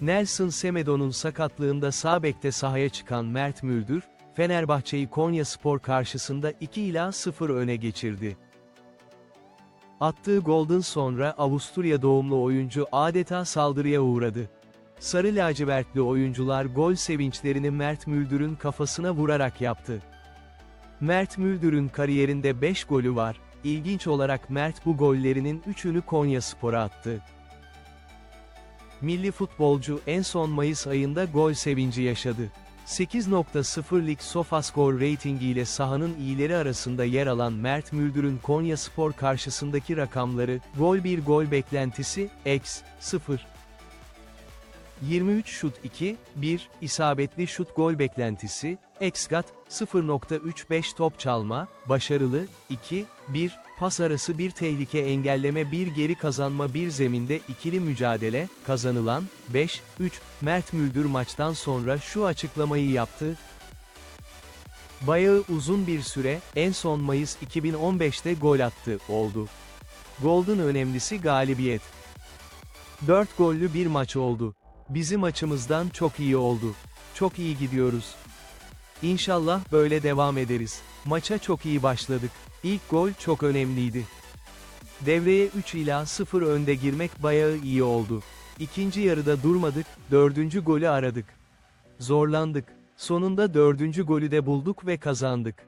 Nelson Semedo'nun sakatlığında sağ bekte sahaya çıkan Mert Müldür, Fenerbahçe'yi Konya Spor karşısında 2 ila 0 öne geçirdi. Attığı golden sonra Avusturya doğumlu oyuncu adeta saldırıya uğradı. Sarı lacivertli oyuncular gol sevinçlerini Mert Müldür'ün kafasına vurarak yaptı. Mert Müldür'ün kariyerinde 5 golü var. İlginç olarak Mert bu gollerinin 3'ünü Konya Spor'a attı. Milli futbolcu en son Mayıs ayında gol sevinci yaşadı. 8.0'lik Sofascore reytingiyle sahanın iyileri arasında yer alan Mert Müldür'ün Konya Spor karşısındaki rakamları, gol 1 gol beklentisi, x 0. 23 şut 2, 1, isabetli şut gol beklentisi, xgat, 0.35 top çalma, başarılı, 2, 1, pas arası bir tehlike engelleme bir geri kazanma bir zeminde ikili mücadele, kazanılan, 5, 3, Mert Müldür maçtan sonra şu açıklamayı yaptı, Bayağı uzun bir süre, en son Mayıs 2015'te gol attı, oldu. Golden önemlisi galibiyet. 4 gollü bir maç oldu. Bizim açımızdan çok iyi oldu. Çok iyi gidiyoruz. İnşallah böyle devam ederiz. Maça çok iyi başladık. İlk gol çok önemliydi. Devreye 3 ila 0 önde girmek bayağı iyi oldu. İkinci yarıda durmadık, dördüncü golü aradık. Zorlandık. Sonunda dördüncü golü de bulduk ve kazandık.